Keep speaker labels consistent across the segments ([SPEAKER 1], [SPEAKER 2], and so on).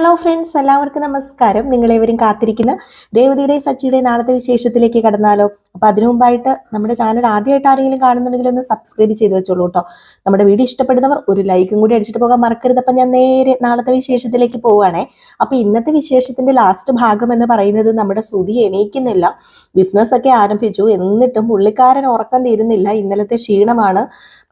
[SPEAKER 1] Hello friends എല്ലാവർക്കും നമസ്കാരം. നിങ്ങളേവരും കാത്തിരിക്കുന്ന രേവതിയുടെ സച്ചിയുടെ നാളത്തെ വിശേഷത്തിലേക്ക് കടന്നാലോ. അപ്പൊ അതിനു മുമ്പായിട്ട് നമ്മുടെ ചാനൽ ആദ്യമായിട്ട് ആരെങ്കിലും കാണുന്നുണ്ടെങ്കിൽ ഒന്ന് സബ്സ്ക്രൈബ് ചെയ്ത് വെച്ചോളൂ കേട്ടോ. നമ്മുടെ വീഡിയോ ഇഷ്ടപ്പെടുന്നവർ ഒരു ലൈക്കും കൂടി അടിച്ചിട്ട് പോകാൻ മറക്കരുത്. അപ്പൊ ഞാൻ നേരെ നാളത്തെ വിശേഷത്തിലേക്ക് പോവുകയാണേ. അപ്പൊ ഇന്നത്തെ വിശേഷത്തിന്റെ ലാസ്റ്റ് ഭാഗം എന്ന് പറയുന്നത് നമ്മുടെ ശ്രുതി എണീക്കുന്നില്ല. ബിസിനസ് ഒക്കെ ആരംഭിച്ചു. എന്നിട്ടും പുള്ളിക്കാരൻ ഉറക്കം തീരുന്നില്ല. ഇന്നലത്തെ ക്ഷീണമാണ്.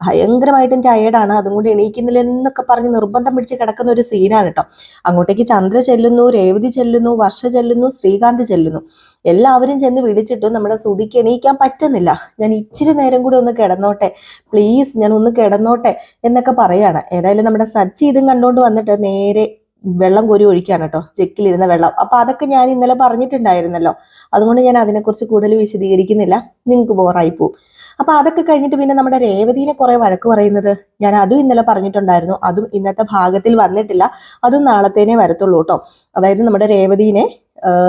[SPEAKER 1] ഭയങ്കരമായിട്ടും ടയേർഡാണ് അതും കൊണ്ട് എണീക്കുന്നില്ല എന്നൊക്കെ പറഞ്ഞ് നിർബന്ധം പിടിച്ച് കിടക്കുന്ന ഒരു സീനാണ് കേട്ടോ. അങ്ങോട്ടേക്ക് ചന്ദ്ര ചെല്ലുന്നു രേവതി ചെല്ലുന്നു വർഷ ചെല്ലുന്നു ശ്രീകാന്ത് ചെല്ലുന്നു. എല്ലാവരും ചെന്ന് വിളിച്ചിട്ടും നമ്മുടെ സുതിക്ക് എണീക്കാൻ പറ്റുന്നില്ല. ഞാൻ ഇച്ചിരി നേരം കൂടി ഒന്ന് കിടന്നോട്ടെ. പ്ലീസ് ഞാൻ ഒന്ന് കിടന്നോട്ടെ എന്നൊക്കെ പറയാണ്. ഏതായാലും നമ്മുടെ സച്ചി ഇതും കണ്ടുകൊണ്ട് വന്നിട്ട് നേരെ വെള്ളം കോരി ഒഴിക്കുകയാണ് കേട്ടോ. ചെക്കിലിരുന്ന വെള്ളം. അപ്പൊ അതൊക്കെ ഞാൻ ഇന്നലെ പറഞ്ഞിട്ടുണ്ടായിരുന്നല്ലോ. അതുകൊണ്ട് ഞാൻ അതിനെക്കുറിച്ച് കൂടുതൽ വിശദീകരിക്കുന്നില്ല. നിങ്ങൾക്ക് ബോറായി പോവും. അപ്പൊ അതൊക്കെ കഴിഞ്ഞിട്ട് പിന്നെ നമ്മുടെ രേവതിനെ കുറെ വഴക്ക് പറയുന്നത് ഞാൻ അതും ഇന്നലെ പറഞ്ഞിട്ടുണ്ടായിരുന്നു. അതും ഇന്നത്തെ ഭാഗത്തിൽ വന്നിട്ടില്ല. അതും നാളത്തേനെ വരത്തുള്ളൂ കേട്ടോ. അതായത് നമ്മുടെ രേവതിനെ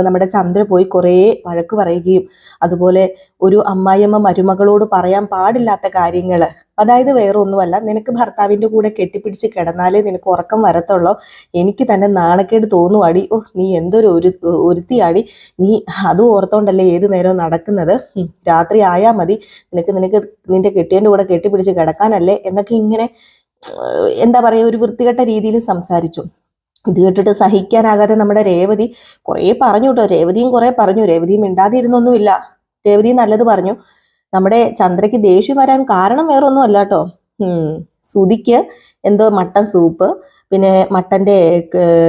[SPEAKER 1] നമ്മുടെ ചന്ദ്ര പോയി കുറേ വഴക്ക് പറയുകയും അതുപോലെ ഒരു അമ്മായിയമ്മ മരുമകളോട് പറയാൻ പാടില്ലാത്ത കാര്യങ്ങൾ അതായത് വേറെ ഒന്നുമല്ല നിനക്ക് ഭർത്താവിന്റെ കൂടെ കെട്ടിപ്പിടിച്ച് കിടന്നാലേ നിനക്ക് ഉറക്കം വരത്തുള്ളൂ. എനിക്ക് തന്നെ നാണക്കേട് തോന്നുവാടി ഓ നീ എന്തൊരു ഒരു ഒരുത്തിയാടി നീ അതും ഓർത്തോണ്ടല്ലേ ഏത് നേരവും നടക്കുന്നത്? രാത്രി ആയാൽ മതി. നിനക്ക് നിനക്ക് നിന്റെ കെട്ടിയന്റെ കൂടെ കെട്ടിപ്പിടിച്ച് കിടക്കാനല്ലേ? എന്നൊക്കെ ഇങ്ങനെ എന്താ പറയുക ഒരു വൃത്തികെട്ട രീതിയിൽ സംസാരിച്ചു. ഇത് കേട്ടിട്ട് സഹിക്കാനാകാതെ നമ്മുടെ രേവതി കുറേ പറഞ്ഞു കേട്ടോ. രേവതിയും കുറേ പറഞ്ഞു. രേവതിയും മിണ്ടാതിരുന്നൊന്നുമില്ല. രേവതി നല്ലത് പറഞ്ഞു. നമ്മുടെ ചന്ദ്രയ്ക്ക് ദേഷ്യം വരാൻ കാരണം വേറൊന്നും അല്ല കേട്ടോ സുതിക്ക് എന്തോ മട്ടൻ സൂപ്പ് പിന്നെ മട്ടന്റെ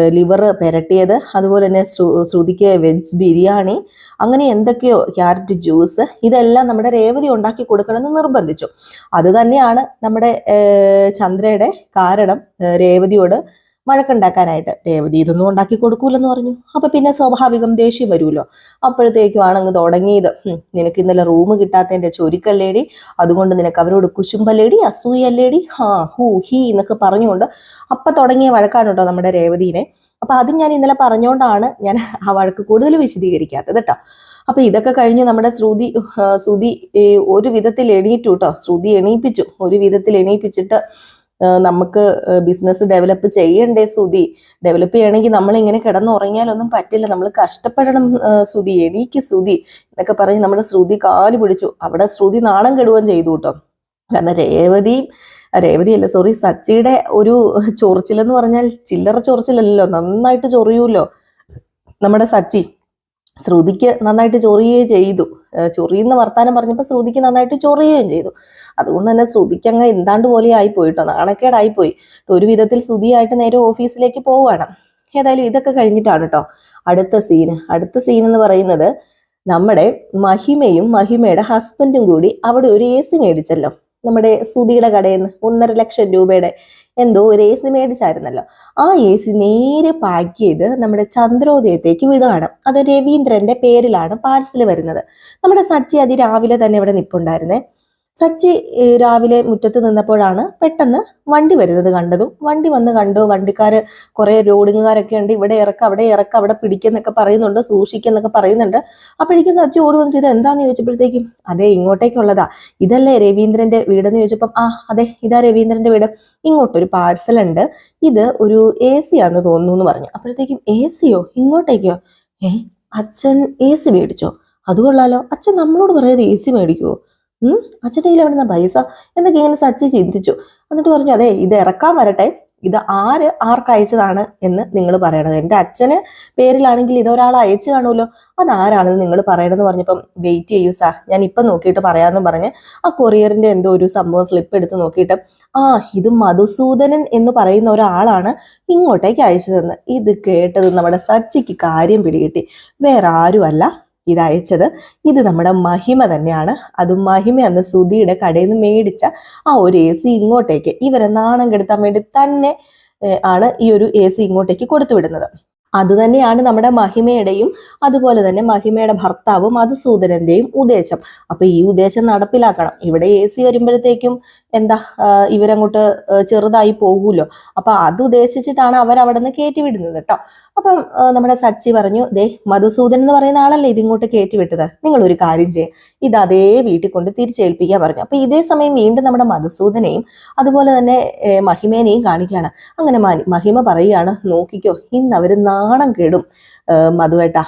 [SPEAKER 1] ലിവർ പെരട്ടിയത് അതുപോലെ തന്നെ ശ്രു- ശ്രുതിക്ക് വെജ് ബിരിയാണി അങ്ങനെ എന്തൊക്കെയോ ക്യാരറ്റ് ജ്യൂസ് ഇതെല്ലാം നമ്മുടെ രേവതി ഉണ്ടാക്കി കൊടുക്കണമെന്ന് നിർബന്ധിച്ചു. അത് തന്നെയാണ് നമ്മുടെ ചന്ദ്രയുടെ കാരണം രേവതിയോട് വഴക്കുണ്ടാക്കാനായിട്ട് രേവതി ഇതൊന്നും ഉണ്ടാക്കി കൊടുക്കൂലെന്ന് പറഞ്ഞു. അപ്പൊ പിന്നെ സ്വാഭാവികം ദേഷ്യം വരുമല്ലോ. അപ്പോഴത്തേക്കും ആണങ്ങ് തുടങ്ങിയത് നിനക്ക് ഇന്നലെ റൂം കിട്ടാത്തതിന്റെ ചൊരിക്കല്ലേടി? അതുകൊണ്ട് നിനക്ക് അവരോട് കുശുമ്പല്ലേടി അസൂയല്ലേടി? ഹാ ഹൂ ഹീ എന്നൊക്കെ പറഞ്ഞുകൊണ്ട് അപ്പൊ തുടങ്ങിയ വഴക്കാണ് കേട്ടോ നമ്മുടെ രേവതിനെ. അപ്പൊ അത് ഞാൻ ഇന്നലെ പറഞ്ഞുകൊണ്ടാണ് ഞാൻ ആ വഴക്ക് കൂടുതൽ വിശദീകരിക്കാത്തത് കേട്ടോ. അപ്പൊ ഇതൊക്കെ കഴിഞ്ഞ് നമ്മുടെ ശ്രുതി ശ്രുതി ഒരു വിധത്തിൽ എണീറ്റു കേട്ടോ. ശ്രുതി എണീപ്പിച്ചു. ഒരു വിധത്തിൽ എണീപ്പിച്ചിട്ട് നമുക്ക് ബിസിനസ് ഡെവലപ്പ് ചെയ്യണ്ടേ സുതി ഡെവലപ്പ് ചെയ്യണമെങ്കിൽ നമ്മൾ ഇങ്ങനെ കിടന്നുറങ്ങിയാലൊന്നും പറ്റില്ല. നമ്മൾ കഷ്ടപ്പെടണം സുതി എണീക്ക് സുതി എന്നൊക്കെ പറഞ്ഞ് നമ്മുടെ ശ്രുതി കാൽ പിടിച്ചു. അവിടെ ശ്രുതി നാണം കെടുകയും ചെയ്തു കേട്ടോ. കാരണം രേവതിയും രേവതി അല്ല സോറി സച്ചിയുടെ ഒരു ചൊറിച്ചിലെന്ന് പറഞ്ഞാൽ ചില്ലറ ചൊറിച്ചിലല്ലോ നന്നായിട്ട് ചൊറിയൂല്ലോ നമ്മുടെ സച്ചി. ശ്രുതിക്ക് നന്നായിട്ട് ചൊറിയേ ചെയ്തു. ചൊറിയുന്ന വർത്താനം പറഞ്ഞപ്പോൾ ശ്രുതിക്ക് നന്നായിട്ട് ചൊറിയുകയും ചെയ്തു. അതുകൊണ്ട് തന്നെ ശ്രുതിക്ക് അങ്ങ് എന്താണ്ട് പോലെ ആയിപ്പോയിട്ടോ നാണക്കേടായിപ്പോയി. ഒരു വിധത്തിൽ ശ്രുതിയായിട്ട് നേരെ ഓഫീസിലേക്ക് പോവുകയാണ്. ഏതായാലും ഇതൊക്കെ കഴിഞ്ഞിട്ടാണ് കേട്ടോ അടുത്ത സീന് അടുത്ത സീൻ എന്ന് പറയുന്നത് നമ്മുടെ മഹിമയും മഹിമയുടെ ഹസ്ബൻഡും കൂടി അവിടെ ഒരു എ സി മേടിച്ചല്ലോ. നമ്മുടെ സുധിയുടെ കടയിൽ നിന്ന് ഒന്നര ലക്ഷം രൂപയുടെ എന്തോ ഒരു എ സി മേടിച്ചായിരുന്നല്ലോ. ആ എ സി നേരെ പാക്ക് ചെയ്ത് നമ്മുടെ ചന്ദ്രോദയത്തേക്ക് വിടുകയാണ് അത് രവീന്ദ്രന്റെ പേരിലാണ് പാഴ്സൽ വരുന്നത്. നമ്മുടെ സച്ചി അതി രാവിലെ തന്നെ ഇവിടെ നിപ്പുണ്ടായിരുന്നേ. സച്ചി രാവിലെ മുറ്റത്ത് നിന്നപ്പോഴാണ് പെട്ടെന്ന് വണ്ടി വരുന്നത് കണ്ടതും. വണ്ടി വന്ന് കണ്ടു. വണ്ടിക്കാര് കുറെ റോഡിങ്ങുകാരൊക്കെ ഉണ്ട്. ഇവിടെ ഇറക്ക അവിടെ ഇറക്ക അവിടെ പിടിക്കുന്നൊക്കെ പറയുന്നുണ്ട് സൂക്ഷിക്കുന്നൊക്കെ പറയുന്നുണ്ട്. അപ്പോഴേക്കും സച്ചി ഓടി വന്നിട്ട് ഇത് എന്താന്ന് ചോദിച്ചപ്പോഴത്തേക്കും അതെ ഇങ്ങോട്ടേക്കുള്ളതാ. ഇതല്ലേ രവീന്ദ്രന്റെ വീടെന്ന് ചോദിച്ചപ്പം ആ അതെ ഇതാ രവീന്ദ്രന്റെ വീട്. ഇങ്ങോട്ടൊരു പാഴ്സൽ ഉണ്ട്. ഇത് ഒരു എ സി ആണെന്ന് തോന്നുന്നു എന്ന് പറഞ്ഞു. അപ്പോഴത്തേക്കും എ സിയോ? ഇങ്ങോട്ടേക്കോ? ഏ അച്ഛൻ എ സി മേടിച്ചോ? അത് കൊള്ളാലോ. അച്ഛൻ നമ്മളോട് പറയാതെ എ സി മേടിക്കുവോ? അച്ഛന്റെ കയ്യിൽ എവിടുന്ന പൈസ? എന്നൊക്കെ ഇങ്ങനെ സച്ചി ചിന്തിച്ചു. എന്നിട്ട് പറഞ്ഞു അതെ ഇത് ഇറക്കാൻ വരട്ടെ. ഇത് ആര് ആർക്ക് അയച്ചതാണ് എന്ന് നിങ്ങൾ പറയണം. എന്റെ അച്ഛന് പേരിലാണെങ്കിൽ ഇതൊരാൾ അയച്ചു കാണുമല്ലോ. അതാരാണെന്ന് നിങ്ങൾ പറയണമെന്ന് പറഞ്ഞപ്പം വെയിറ്റ് ചെയ്യൂ സാർ ഞാൻ ഇപ്പം നോക്കിയിട്ട് പറയാമെന്ന് പറഞ്ഞ് ആ കൊറിയറിന്റെ എന്തോ ഒരു സംഭവം സ്ലിപ്പ് എടുത്ത് നോക്കിയിട്ട് ആ ഇത് മധുസൂദനൻ എന്ന് പറയുന്ന ഒരാളാണ് ഇങ്ങോട്ടേക്ക് അയച്ചതെന്ന്. ഇത് കേട്ടത് നമ്മുടെ സച്ചിക്ക് കാര്യം പിടികിട്ടി. വേറെ ആരുമല്ല. ഇത് അയച്ചത് ഇത് നമ്മുടെ മഹിമ തന്നെയാണ്. അതും മഹിമ എന്ന സുധിയുടെ കടയിൽ നിന്ന് മേടിച്ച ആ ഒരു എ സി ഇങ്ങോട്ടേക്ക് ഇവരെ നാണം കെടുത്താൻ വേണ്ടി തന്നെ ആണ് ഈ ഒരു എ സി ഇങ്ങോട്ടേക്ക് കൊടുത്തുവിടുന്നത് അതുതന്നെയാണ് അത് തന്നെയാണ് നമ്മുടെ മഹിമയുടെയും അതുപോലെ തന്നെ മഹിമയുടെ ഭർത്താവും മധുസൂദനന്റെയും ഉദ്ദേശം. അപ്പൊ ഈ ഉദ്ദേശം നടപ്പിലാക്കണം. ഇവിടെ എ സി വരുമ്പോഴത്തേക്കും എന്താ ഇവരങ്ങോട്ട് ചെറുതായി പോകുമല്ലോ അപ്പൊ അത് ഉദ്ദേശിച്ചിട്ടാണ് അവർ അവിടെ നിന്ന് കയറ്റി വിടുന്നത് കേട്ടോ അപ്പം നമ്മുടെ സച്ചി പറഞ്ഞു ദേ മധുസൂദൻ എന്ന് പറയുന്ന ആളല്ലേ ഇതിങ്ങോട്ട് കയറ്റി വിട്ടത്? നിങ്ങൾ ഒരു കാര്യം ചെയ്യാം. ഇത് അതേ വീട്ടിൽ കൊണ്ട് തിരിച്ചേൽപ്പിക്കാൻ പറഞ്ഞു. അപ്പൊ ഇതേ സമയം വീണ്ടും നമ്മുടെ മധുസൂദനെയും അതുപോലെ തന്നെ മഹിമേനെയും കാണിക്കുകയാണ് അങ്ങനെ മഹിമ പറയുകയാണ് നോക്കിക്കോ ഇന്ന് അവർ നാണം കേടും. മധുവേട്ടാ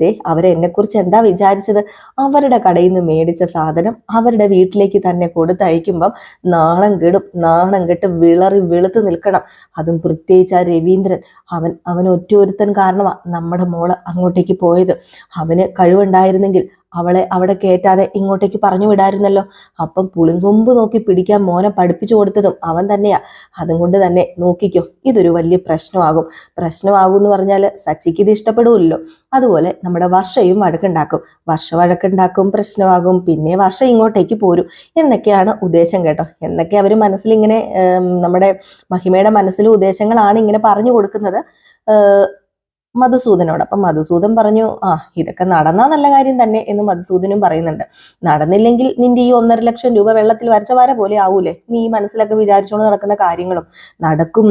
[SPEAKER 1] ദേ അവരെ എന്നെക്കുറിച്ച് എന്താ വിചാരിച്ചത്? അവരുടെ കടയിൽ നിന്ന് മേടിച്ച സാധനം അവരുടെ വീട്ടിലേക്ക് തന്നെ കൊടുത്തയക്കുമ്പം നാണം കെടും. നാണം കെട്ട് വിളറി വെളുത്ത് നിൽക്കണം. അതും പ്രത്യേകിച്ച് ആ രവീന്ദ്രൻ. അവൻ അവൻ ഒറ്റ ഒരുത്തൻ കാരണമാണ് നമ്മുടെ മോൾ അങ്ങോട്ടേക്ക് പോയത്. അവന് കഴിവുണ്ടായിരുന്നെങ്കിൽ അവളെ അവിടെ കയറ്റാതെ ഇങ്ങോട്ടേക്ക് പറഞ്ഞു വിടായിരുന്നല്ലോ. അപ്പം പുളിങ്കൊമ്പ് നോക്കി പിടിക്കാൻ മോനെ പഠിപ്പിച്ചു കൊടുത്തതും അവൻ തന്നെയാ. അതും കൊണ്ട് തന്നെ നോക്കിക്കോ ഇതൊരു വലിയ പ്രശ്നമാകും. പ്രശ്നമാകും എന്ന് പറഞ്ഞാൽ സച്ചിക്ക് ഇത് ഇഷ്ടപ്പെടുമല്ലോ അതുപോലെ നമ്മുടെ വർഷയും വഴക്കുണ്ടാക്കും. വർഷ വഴക്കുണ്ടാക്കും പ്രശ്നമാകും പിന്നെ വർഷ ഇങ്ങോട്ടേക്ക് പോരും. എന്നൊക്കെയാണ് ഉദ്ദേശം കേട്ടോ. എന്നൊക്കെ അവർ മനസ്സിൽ ഇങ്ങനെ നമ്മുടെ മഹിമയുടെ മനസ്സിലെ ഉദ്ദേശങ്ങളാണ് ഇങ്ങനെ പറഞ്ഞു കൊടുക്കുന്നത്. മധുസൂദനോട് അപ്പം മധുസൂദൻ പറഞ്ഞു ആ ഇതൊക്കെ നടന്നാ നല്ല കാര്യം തന്നെ എന്ന് മധുസൂദനും പറയുന്നുണ്ട്. നടന്നില്ലെങ്കിൽ നിന്റെ ഈ ഒന്നര ലക്ഷം രൂപ വെള്ളത്തിൽ വരച്ച വര പോലെ ആവൂലേ? നീ മനസ്സിലൊക്കെ വിചാരിച്ചുകൊണ്ട് നടക്കുന്ന കാര്യങ്ങളും നടക്കും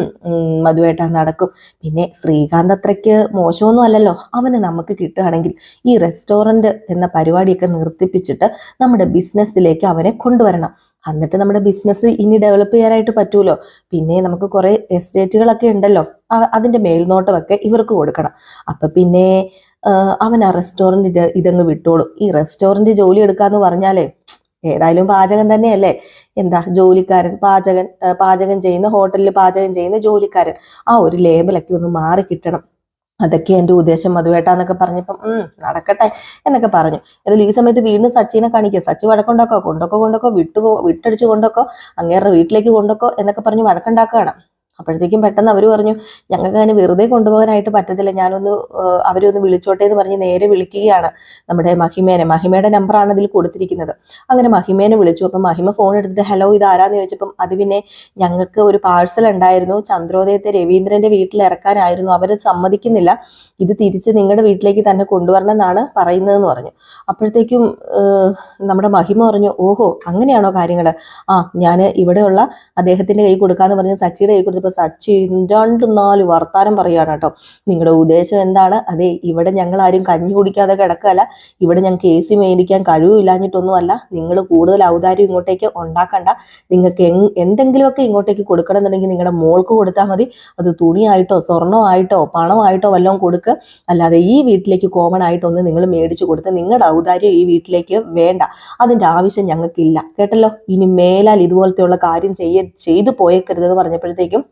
[SPEAKER 1] മധുവേട്ട നടക്കും. പിന്നെ ശ്രീകാന്ത് അത്രയ്ക്ക് മോശമൊന്നും അല്ലല്ലോ. അവന് നമുക്ക് കിട്ടുകയാണെങ്കിൽ ഈ റെസ്റ്റോറന്റ് എന്ന പരിപാടിയൊക്കെ നിർത്തിപ്പിച്ചിട്ട് നമ്മുടെ ബിസിനസ്സിലേക്ക് അവനെ കൊണ്ടുവരണം. എന്നിട്ട് നമ്മുടെ ബിസിനസ് ഇനി ഡെവലപ്പ് ചെയ്യാനായിട്ട് പറ്റൂലോ? പിന്നെ നമുക്ക് കുറെ എസ്റ്റേറ്റുകളൊക്കെ ഉണ്ടല്ലോ. അ- അതിന്റെ മേൽനോട്ടമൊക്കെ ഇവർക്ക് കൊടുക്കണം. അപ്പൊ പിന്നെ അവൻ ആ റെസ്റ്റോറന്റ് ഇത് ഇതങ്ങ് വിട്ടോളും. ഈ റെസ്റ്റോറന്റ് ജോലി എടുക്കാന്ന് പറഞ്ഞാലേ ഏതായാലും പാചകം തന്നെയല്ലേ? എന്താ ജോലിക്കാരൻ പാചകൻ പാചകം ചെയ്യുന്ന ഹോട്ടലിൽ പാചകം ചെയ്യുന്ന ജോലിക്കാരൻ ആ ഒരു ലേബലൊക്കെ ഒന്ന് മാറി കിട്ടണം. അതൊക്കെ എന്റെ ഉദ്ദേശം. മധുവേട്ടാന്നൊക്കെ പറഞ്ഞപ്പം നടക്കട്ടെ എന്നൊക്കെ പറഞ്ഞു. എന്നാൽ ഈ സമയത്ത് വീണ്ടും സച്ചിനെ കാണിക്കുക സച്ചി വഴക്കുണ്ടാക്കോ? കൊണ്ടൊക്കെ കൊണ്ടൊക്കോ? വിട്ടു വിട്ടടിച്ച് കൊണ്ടൊക്കോ? അങ്ങേറെ വീട്ടിലേക്ക് കൊണ്ടൊക്കോ എന്നൊക്കെ പറഞ്ഞ് വഴക്കുണ്ടാക്കുകയാണ്. അപ്പോഴത്തേക്കും പെട്ടെന്ന് അവർ പറഞ്ഞു ഞങ്ങൾക്ക് അതിന് വെറുതെ കൊണ്ടുപോകാനായിട്ട് പറ്റത്തില്ല. ഞാനൊന്ന് അവരൊന്ന് വിളിച്ചോട്ടെ എന്ന് പറഞ്ഞ് നേരെ വിളിക്കുകയാണ് നമ്മുടെ മഹിമേനെ. മഹിമയുടെ നമ്പറാണ് ഇതിൽ കൊടുത്തിരിക്കുന്നത്. അങ്ങനെ മഹിമേനെ വിളിച്ചു. അപ്പം മഹിമ ഫോൺ എടുത്തിട്ട് ഹലോ ഇത് ആരാന്ന് ചോദിച്ചപ്പം അത് പിന്നെ ഞങ്ങൾക്ക് ഒരു പാഴ്സൽ ഉണ്ടായിരുന്നു. ചന്ദ്രോദയത്തെ രവീന്ദ്രന്റെ വീട്ടിൽ ഇറക്കാനായിരുന്നു. അവർ സമ്മതിക്കുന്നില്ല. ഇത് തിരിച്ച് നിങ്ങളുടെ വീട്ടിലേക്ക് തന്നെ കൊണ്ടുവരണം എന്നാണ് പറയുന്നതെന്ന് പറഞ്ഞു. അപ്പോഴത്തേക്കും നമ്മുടെ മഹിമ പറഞ്ഞു ഓഹോ അങ്ങനെയാണോ കാര്യങ്ങൾ ആ ഞാൻ ഇവിടെയുള്ള അദ്ദേഹത്തിന്റെ കൈ കൊടുക്കാന്ന് പറഞ്ഞ് സച്ചിയുടെ കൈ കൊടുത്തപ്പോൾ സച്ചി രണ്ട് നാല് വർത്താനം പറയുകയാണ് കേട്ടോ. നിങ്ങളുടെ ഉദ്ദേശം എന്താണ്? അതെ ഇവിടെ ഞങ്ങൾ ആരും കഞ്ഞി കുടിക്കാതെ കിടക്കല്ല ഇവിടെ ഞങ്ങൾക്ക് എ സി മേടിക്കാൻ കഴിവില്ലാഞ്ഞിട്ടൊന്നുമല്ല. നിങ്ങൾ കൂടുതൽ ഔദാര്യം ഇങ്ങോട്ടേക്ക് ഉണ്ടാക്കണ്ട. നിങ്ങൾക്ക് എന്തെങ്കിലുമൊക്കെ ഇങ്ങോട്ടേക്ക് കൊടുക്കണം എന്നുണ്ടെങ്കിൽ നിങ്ങളുടെ മോൾക്ക് കൊടുത്താൽ മതി. അത് തുണിയായിട്ടോ സ്വർണമായിട്ടോ പണമായിട്ടോ വല്ലതും കൊടുക്കുക അല്ലാതെ ഈ വീട്ടിലേക്ക് കോമൺ ആയിട്ടൊന്നും നിങ്ങൾ മേടിച്ചു കൊടുത്ത് നിങ്ങളുടെ ഔദാര്യം ഈ വീട്ടിലേക്ക് വേണ്ട. അതിന്റെ ആവശ്യം ഞങ്ങൾക്കില്ല. കേട്ടല്ലോ? ഇനി മേലാൽ ഇതുപോലത്തെയുള്ള കാര്യം ചെയ്യ ചെയ്തു പോയേക്കരുതെന്ന് പറഞ്ഞപ്പോഴത്തേക്കും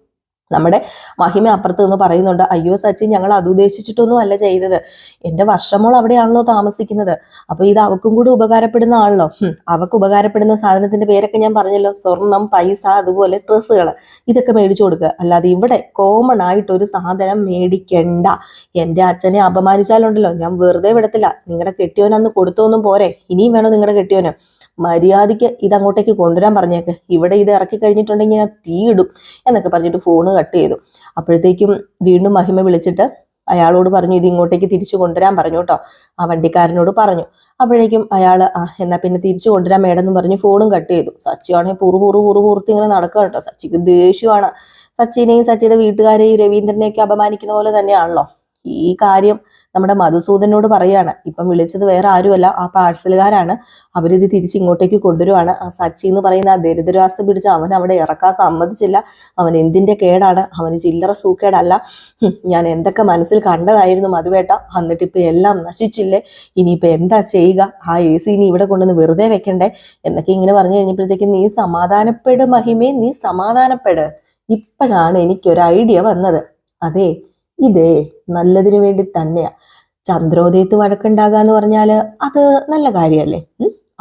[SPEAKER 1] നമ്മുടെ മഹിമ അപ്പുറത്ത് നിന്ന് പറയുന്നുണ്ട് അയ്യോ സച്ചി ഞങ്ങൾ അത് ഉദ്ദേശിച്ചിട്ടൊന്നും അല്ല ചെയ്തത്. എന്റെ വർഷമോൾ അവിടെയാണല്ലോ താമസിക്കുന്നത്. അപ്പൊ ഇത് അവക്കും കൂടി ഉപകാരപ്പെടുന്ന ആണല്ലോ അവക്ക് ഉപകാരപ്പെടുന്ന സാധനത്തിന്റെ പേരൊക്കെ ഞാൻ പറഞ്ഞല്ലോ. സ്വർണം പൈസ അതുപോലെ ഡ്രസ്സുകൾ ഇതൊക്കെ മേടിച്ചു കൊടുക്കുക. അല്ലാതെ ഇവിടെ കോമൺ ആയിട്ട് ഒരു സാധനം മേടിക്കണ്ട. എന്റെ അച്ഛനെ അപമാനിച്ചാലുണ്ടല്ലോ. ഞാൻ വെറുതെ വിടത്തില്ല. നിങ്ങളുടെ കെട്ടിയോനന്ന് കൊടുത്തൊന്നും പോരെ. ഇനിയും വേണോ നിങ്ങളുടെ കെട്ടിയോന്? മര്യാദയ്ക്ക് ഇത് അങ്ങോട്ടേക്ക് കൊണ്ടുവരാൻ പറഞ്ഞേക്ക്. ഇവിടെ ഇത് ഇറക്കി കഴിഞ്ഞിട്ടുണ്ടെങ്കിൽ ഞാൻ തീയിടും എന്നൊക്കെ പറഞ്ഞിട്ട് ഫോണ് കട്ട് ചെയ്തു. അപ്പോഴത്തേക്കും വീണ്ടും മഹിമ വിളിച്ചിട്ട് അയാളോട് പറഞ്ഞു ഇത് ഇങ്ങോട്ടേക്ക് തിരിച്ചു കൊണ്ടുവരാൻ പറഞ്ഞു കേട്ടോ ആ വണ്ടിക്കാരനോട് പറഞ്ഞു. അപ്പോഴേക്കും അയാൾ ആ എന്നാ പിന്നെ തിരിച്ചു കൊണ്ടുവരാൻ മേടെന്ന് പറഞ്ഞ് ഫോണും കട്ട് ചെയ്തു. സച്ചിയാണെങ്കിൽ പുറു പുറു പുറു പുറത്ത് ഇങ്ങനെ നടക്കുക കേട്ടോ സച്ചിക്ക് ദേഷ്യമാണ്. സച്ചിനെയും സച്ചിയുടെ വീട്ടുകാരെയും രവീന്ദ്രനെയൊക്കെ അപമാനിക്കുന്ന പോലെ തന്നെയാണല്ലോ. ഈ കാര്യം നമ്മുടെ മധുസൂദനോട് പറയാണ് ഇപ്പം വിളിച്ചത് വേറെ ആരുമല്ല ആ പാഴ്സലുകാരാണ്. അവരിത് തിരിച്ച് ഇങ്ങോട്ടേക്ക് കൊണ്ടുവരുവാണ്. ആ സച്ചി എന്ന് പറയുന്ന ആ ദരിദ്രവാസം പിടിച്ച് അവൻ അവിടെ ഇറക്കാൻ സമ്മതിച്ചില്ല. അവൻ എന്തിന്റെ കേടാണ്? അവന് ചില്ലറ സൂക്കേടല്ല. ഞാൻ എന്തൊക്കെ മനസ്സിൽ കണ്ടതായിരുന്നു മധുവേട്ട. എന്നിട്ട് ഇപ്പൊ എല്ലാം നശിച്ചില്ലേ? ഇനിയിപ്പോ എന്താ ചെയ്യുക? ആ എ സി ഇനി ഇവിടെ കൊണ്ടുവന്ന് വെറുതെ വെക്കണ്ടേ? എന്നൊക്കെ ഇങ്ങനെ പറഞ്ഞു കഴിഞ്ഞപ്പോഴത്തേക്ക് നീ സമാധാനപ്പെട് മഹിമേ നീ സമാധാനപ്പെട്. ഇപ്പോഴാണ് എനിക്കൊരു ഐഡിയ വന്നത്. അതെ ഇതേ നല്ലതിനു വേണ്ടി തന്നെയാ. ചന്ദ്രോദയത്ത് വഴക്കുണ്ടാകുക എന്ന് പറഞ്ഞാൽ അത് നല്ല കാര്യമല്ലേ?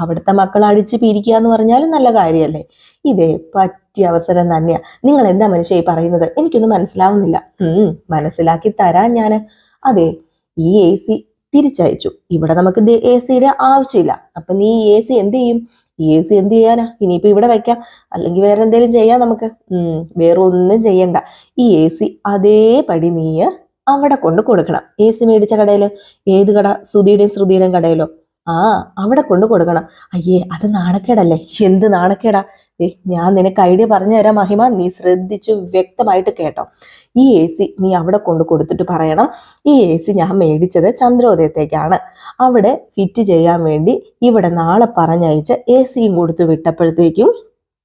[SPEAKER 1] അവിടുത്തെ മക്കൾ അടിച്ച് പിരിക്കുക എന്ന് പറഞ്ഞാലും നല്ല കാര്യമല്ലേ ഇതേ പറ്റിയ അവസരം തന്നെയാ. നിങ്ങൾ എന്താ മനുഷ്യ ഈ പറയുന്നത്? എനിക്കൊന്നും മനസ്സിലാവുന്നില്ല. മനസ്സിലാക്കി തരാൻ ഞാൻ അതെ ഈ എ സി തിരിച്ചയച്ചു. ഇവിടെ നമുക്ക് എ സിയുടെ ആവശ്യമില്ല. അപ്പൊ നീ എ സി എന്ത് ചെയ്യും? എ സി എന്ത് ചെയ്യാനാ? ഇനിയിപ്പോ ഇവിടെ വെക്കാം. അല്ലെങ്കിൽ വേറെ എന്തെങ്കിലും ചെയ്യാം നമുക്ക്. വേറെ ഒന്നും ചെയ്യണ്ട. ഈ എ സി അതേപടി നീ അവിടെ കൊണ്ട് കൊടുക്കണം. എ സി മേടിച്ച കടയിൽ ഏത് കട? സുധിയുടെയും ശ്രുതിയുടെയും കടയിലോ? ആ അവിടെ കൊണ്ട് കൊടുക്കണം. അയ്യേ അത് നാണക്കേടല്ലേ? എന്ത് നാണക്കേടാ? ഏ ഞാൻ നിനക്ക് ഐഡിയ പറഞ്ഞു തരാം മഹിമ. നീ ശ്രദ്ധിച്ചു വ്യക്തമായിട്ട് കേട്ടോ. ഈ എ സി നീ അവിടെ കൊണ്ട് കൊടുത്തിട്ട് പറയണം. ഈ എ സി ഞാൻ മേടിച്ചത് ചന്ദ്രോദയത്തേക്കാണ്. അവിടെ ഫിറ്റ് ചെയ്യാൻ വേണ്ടി ഇവിടെ നാളെ പറഞ്ഞയച്ച് എ സിയും കൊടുത്ത് വിട്ടപ്പോഴത്തേക്കും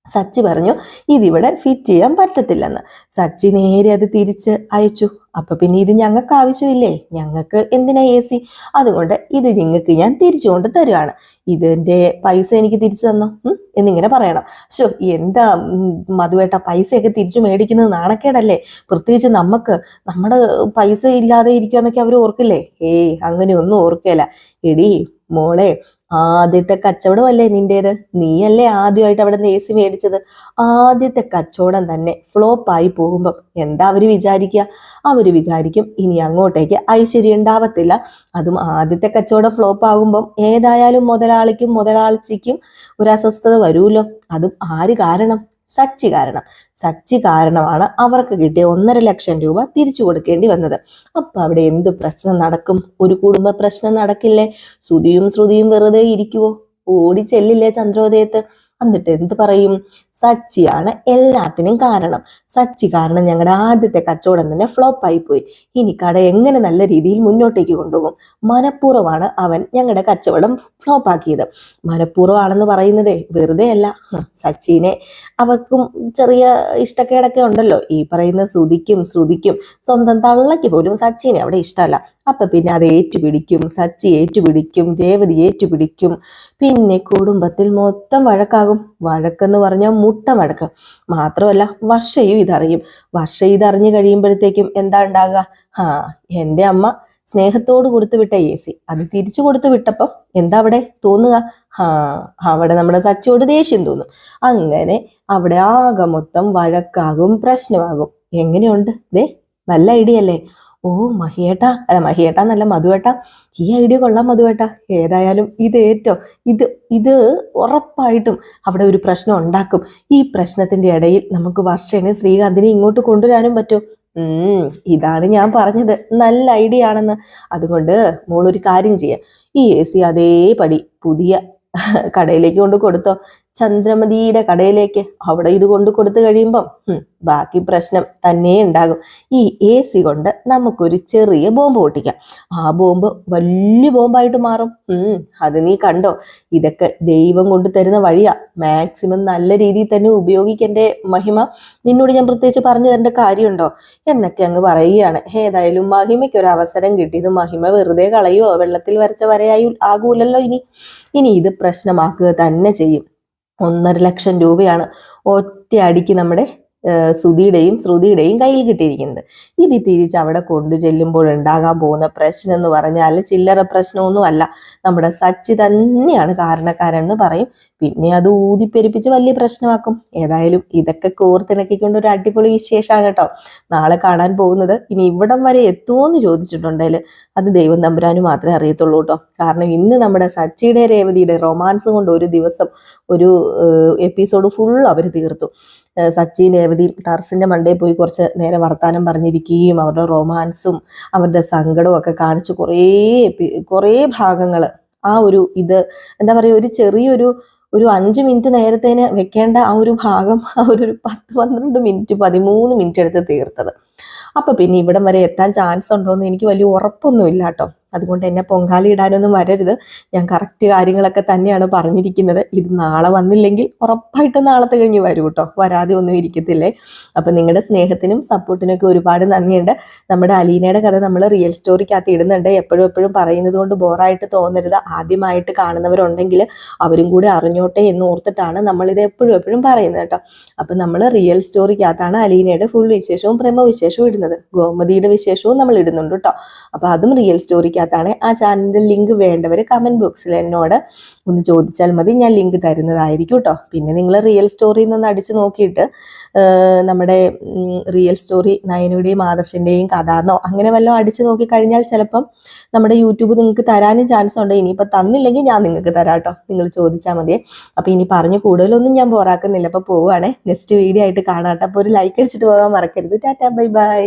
[SPEAKER 1] സച്ചി പറഞ്ഞു ഇതിവിടെ ഫിറ്റ് ചെയ്യാൻ പറ്റത്തില്ലെന്ന്. സച്ചി നേരെ അത് തിരിച്ച് അയച്ചു. അപ്പൊ പിന്നെ ഇത് ഞങ്ങൾക്ക് ആവശ്യമില്ലേ? ഞങ്ങൾക്ക് എന്തിനാ എ സി? അതുകൊണ്ട് ഇത് നിങ്ങൾക്ക് ഞാൻ തിരിച്ചു കൊണ്ട് തരുവാണ്. ഇതിന്റെ പൈസ എനിക്ക് തിരിച്ചു തന്നോ? എന്നിങ്ങനെ പറയണം. ഷോ എന്താ മധുവേട്ട പൈസയൊക്കെ തിരിച്ചു മേടിക്കുന്നത് നാണക്കേടല്ലേ? പ്രത്യേകിച്ച് നമുക്ക് നമ്മുടെ പൈസ ഇല്ലാതെ ഇരിക്കുക എന്നൊക്കെ അവർ ഓർക്കില്ലേ? ഏയ് അങ്ങനെയൊന്നും ഓർക്കല. എടി മോളെ ആദ്യത്തെ കച്ചവടം അല്ലേ നിന്റേത്? നീയല്ലേ ആദ്യമായിട്ട് അവിടെ നിന്ന് എ സി മേടിച്ചത്? ആദ്യത്തെ കച്ചവടം തന്നെ ഫ്ലോപ്പായി പോകുമ്പം എന്താ അവർ വിചാരിക്കുക അവർ വിചാരിക്കും ഇനി അങ്ങോട്ടേക്ക് ഐശ്വര്യം ഉണ്ടാവത്തില്ല. അതും ആദ്യത്തെ കച്ചവടം ഫ്ലോപ്പ് ആകുമ്പം ഏതായാലും മുതലാളിക്കും മുതലാളിച്ചിക്കും ഒരു അസ്വസ്ഥത വരുമല്ലോ അതും ആര് കാരണം? സച്ചി കാരണം. സച്ചി കാരണമാണ് അവർക്ക് കിട്ടിയ ഒന്നര ലക്ഷം രൂപ തിരിച്ചു കൊടുക്കേണ്ടി വന്നത്. അപ്പൊ അവിടെ എന്ത് പ്രശ്നം നടക്കും? ഒരു കുടുംബ പ്രശ്നം നടക്കില്ലേ? ശ്രുതിയും ശ്രുതിയും വെറുതെ ഇരിക്കുവോ? ഓടി ചെല്ലില്ലേ ചന്ദ്രോദയത്ത്? എന്നിട്ട് എന്ത് പറയും? സച്ചിയാണ് എല്ലാത്തിനും കാരണം. സച്ചി കാരണം ഞങ്ങളുടെ ആദ്യത്തെ കച്ചവടം തന്നെ ഫ്ലോപ്പ് ആയി പോയി. ഇനി കട എങ്ങനെ നല്ല രീതിയിൽ മുന്നോട്ടേക്ക് കൊണ്ടുപോകും? മനഃപൂർവമാണ് അവൻ ഞങ്ങളുടെ കച്ചവടം ഫ്ലോപ്പ് ആക്കിയത്. മനഃപൂർവമാണെന്ന് പറയുന്നതേ വെറുതെ അല്ല. സച്ചിനെ അവർക്കും ചെറിയ ഇഷ്ടക്കേടൊക്കെ ഉണ്ടല്ലോ. ഈ പറയുന്ന ശ്രുതിക്കും ശ്രുതിക്കും സ്വന്തം തള്ളയ്ക്ക് പോലും സച്ചിനെ അവിടെ ഇഷ്ടമല്ല. അപ്പൊ പിന്നെ അത് ഏറ്റുപിടിക്കും. സച്ചി ഏറ്റുപിടിക്കും. രേവതി ഏറ്റുപിടിക്കും. പിന്നെ കുടുംബത്തിൽ മൊത്തം വഴക്കാകും. വഴക്കെന്ന് പറഞ്ഞാൽ മുട്ട വഴക്ക്. മാത്രമല്ല വർഷയും ഇതറിയും. വർഷ ഇതറിഞ്ഞു കഴിയുമ്പോഴത്തേക്കും എന്താ ഉണ്ടാകുക ആ എന്റെ അമ്മ സ്നേഹത്തോട് കൊടുത്തു വിട്ട എ സി അത് തിരിച്ചു കൊടുത്തു വിട്ടപ്പം എന്താ അവിടെ തോന്നുക? ആ അവിടെ നമ്മുടെ സച്ചിയോട് ദേഷ്യം തോന്നും. അങ്ങനെ അവിടെ ആകെ മൊത്തം വഴക്കാകും പ്രശ്നമാകും. എങ്ങനെയുണ്ട്? ദേ നല്ല ഐഡിയ അല്ലേ? ഓ മഹിയേട്ടാ. അല്ല മഹിയേട്ടാ എന്നല്ല മധുവേട്ടാ. ഈ ഐഡിയ കൊള്ളാം മധുവേട്ടാ. ഏതായാലും ഇത് ഏറ്റോ ഇത് ഇത് ഉറപ്പായിട്ടും അവിടെ ഒരു പ്രശ്നം ഉണ്ടാക്കും. ഈ പ്രശ്നത്തിന്റെ ഇടയിൽ നമുക്ക് വർഷേനെ ശ്രീകാന്തിനെ ഇങ്ങോട്ട് കൊണ്ടുവരാനും പറ്റും. ഇതാണ് ഞാൻ പറഞ്ഞത്. നല്ല ഐഡിയ ആണെന്ന്. അതുകൊണ്ട് മോളൊരു കാര്യം ചെയ്യാം. ഈ എ സി അതേപടി പുതിയ കടയിലേക്ക് കൊണ്ട് കൊടുത്തോ. ചന്ദ്രമതിയുടെ കടയിലേക്ക് അവിടെ ഇത് കൊണ്ട് കൊടുത്തു കഴിയുമ്പം ബാക്കി പ്രശ്നം തന്നെ ഉണ്ടാകും. ഈ എ സി കൊണ്ട് നമുക്കൊരു ചെറിയ ബോംബ് പൊട്ടിക്കാം. ആ ബോംബ് വലിയ ബോംബായിട്ട് മാറും. അത് നീ കണ്ടോ? ഇതൊക്കെ ദൈവം കൊണ്ട് തരുന്ന വഴിയാ. മാക്സിമം നല്ല രീതിയിൽ തന്നെ ഉപയോഗിക്കേണ്ട മഹിമ. നിന്നോട് ഞാൻ പ്രത്യേകിച്ച് പറഞ്ഞു തരേണ്ട കാര്യമുണ്ടോ? എന്നൊക്കെ അങ്ങ് പറയുകയാണ്. ഏതായാലും മഹിമയ്ക്ക് ഒരു അവസരം കിട്ടിയത് മഹിമ വെറുതെ കളയോ വെള്ളത്തിൽ വരച്ച വരയായി ആകൂലല്ലോ ഇനി. ഇനി ഇത് പ്രശ്നമാക്കുക തന്നെ ചെയ്യും. ഒന്നര ലക്ഷം രൂപയാണ് ഒറ്റ അടിക്ക് നമ്മുടെ സുധിയുടെയും ശ്രുതിയുടെയും കയ്യിൽ കിട്ടിയിരിക്കുന്നത്. ഇത് തിരിച്ച് അവിടെ കൊണ്ടു ചെല്ലുമ്പോൾ ഉണ്ടാകാൻ പോകുന്ന പ്രശ്നം എന്ന് പറഞ്ഞാൽ ചില്ലറ പ്രശ്നമൊന്നും അല്ല നമ്മുടെ സച്ചി തന്നെയാണ് കാരണക്കാരെന്ന് പറയും. പിന്നെ അത് ഊതിപ്പെരിപ്പിച്ച് വലിയ പ്രശ്നമാക്കും. ഏതായാലും ഇതൊക്കെ കോർത്തിണക്കിക്കൊണ്ട് ഒരു അടിപൊളി വിശേഷമാണ് കേട്ടോ. നാളെ കാണാൻ പോകുന്നത് ഇനി ഇവിടം വരെ എത്തുമോ എന്ന് ചോദിച്ചിട്ടുണ്ടെങ്കിൽ അത് ദൈവം തമ്പുരാന് മാത്രമേ അറിയത്തുള്ളൂ കേട്ടോ. കാരണം ഇന്ന് നമ്മുടെ സച്ചിയുടെ രേവതിയുടെ റൊമാൻസ് കൊണ്ട് ഒരു ദിവസം ഒരു എപ്പിസോഡ് ഫുൾ അവർ തീർത്തു. സച്ചി രേവതി ടാർസിന്റെ മണ്ടയിൽ പോയി കുറച്ച് നേരെ വർത്താനം പറഞ്ഞിരിക്കുകയും അവരുടെ റൊമാൻസും അവരുടെ സങ്കടവും ഒക്കെ കാണിച്ച് കുറേ കുറേ ഭാഗങ്ങൾ ആ ഒരു ഇത് എന്താ പറയുക ഒരു ചെറിയൊരു ഒരു അഞ്ച് മിനിറ്റ് നേരത്തേന് വെക്കേണ്ട ആ ഒരു ഭാഗം ആ ഒരു പത്ത് പന്ത്രണ്ട് മിനിറ്റ് പതിമൂന്ന് മിനിറ്റ് എടുത്ത് തീർത്തത്. അപ്പൊ പിന്നെ ഇവിടം വരെ എത്താൻ ചാൻസ് ഉണ്ടോ എന്ന് എനിക്ക് വലിയ ഉറപ്പൊന്നുമില്ല കേട്ടോ അതുകൊണ്ട് എന്നെ പൊങ്കാല ഇടാനൊന്നും വരരുത്. ഞാൻ കറക്റ്റ് കാര്യങ്ങളൊക്കെ തന്നെയാണ് പറഞ്ഞിരിക്കുന്നത്. ഇത് നാളെ വന്നില്ലെങ്കിൽ ഉറപ്പായിട്ടും നാളത്തെ കഴിഞ്ഞ് വരും കേട്ടോ വരാതെ ഒന്നും ഇരിക്കത്തില്ലേ? അപ്പം നിങ്ങളുടെ സ്നേഹത്തിനും സപ്പോർട്ടിനൊക്കെ ഒരുപാട് നന്ദിയുണ്ട്. നമ്മുടെ അലീനയുടെ കഥ നമ്മൾ റിയൽ സ്റ്റോറിക്കകത്ത് ഇടുന്നുണ്ട്. എപ്പോഴും എപ്പോഴും പറയുന്നത് കൊണ്ട് ബോറായിട്ട് തോന്നരുത്. ആദ്യമായിട്ട് കാണുന്നവരുണ്ടെങ്കിൽ അവരും കൂടി അറിഞ്ഞോട്ടെ എന്ന് ഓർത്തിട്ടാണ് നമ്മളിത് എപ്പോഴും എപ്പോഴും പറയുന്നത് കേട്ടോ അപ്പം നമ്മൾ റിയൽ സ്റ്റോറിക്കകത്താണ് അലീനയുടെ ഫുൾ വിശേഷവും പ്രേമവിശേഷവും ഇടുന്നത്. ഗോമതിയുടെ വിശേഷവും നമ്മൾ ഇടുന്നുണ്ട് കേട്ടോ അപ്പോൾ അതും റിയൽ സ്റ്റോറിക്കകത്താണ് ആ ചാനലിന്റെ ലിങ്ക് വേണ്ടവർ കമന്റ് ബോക്സിൽ എന്നോട് ഒന്ന് ചോദിച്ചാൽ മതി. ഞാൻ ലിങ്ക് തരുന്നതായിരിക്കും കേട്ടോ പിന്നെ നിങ്ങൾ റിയൽ സ്റ്റോറിയിൽ നിന്ന് അടിച്ച് നോക്കിയിട്ട് നമ്മുടെ റിയൽ സ്റ്റോറി നയനയുടെയും ആദർശന്റെയും കഥ എന്നോ അങ്ങനെ വല്ലതും അടിച്ച് നോക്കി കഴിഞ്ഞാൽ ചിലപ്പം നമ്മുടെ യൂട്യൂബ് നിങ്ങൾക്ക് തരാനും ചാൻസ് ഉണ്ട്. ഇനിയിപ്പോൾ തന്നില്ലെങ്കിൽ ഞാൻ നിങ്ങൾക്ക് തരാം കേട്ടോ നിങ്ങൾ ചോദിച്ചാൽ മതി. അപ്പോൾ ഇനി പറഞ്ഞു കൂടുതലൊന്നും ഞാൻ ബോറാക്കുന്നില്ല അപ്പോൾ പോവുകയാണേ നെക്സ്റ്റ് വീഡിയോ ആയിട്ട് കാണാം അപ്പോൾ ഒരു ലൈക്ക് അടിച്ചിട്ട് പോകാൻ മറക്കരുത്. Tata bye bye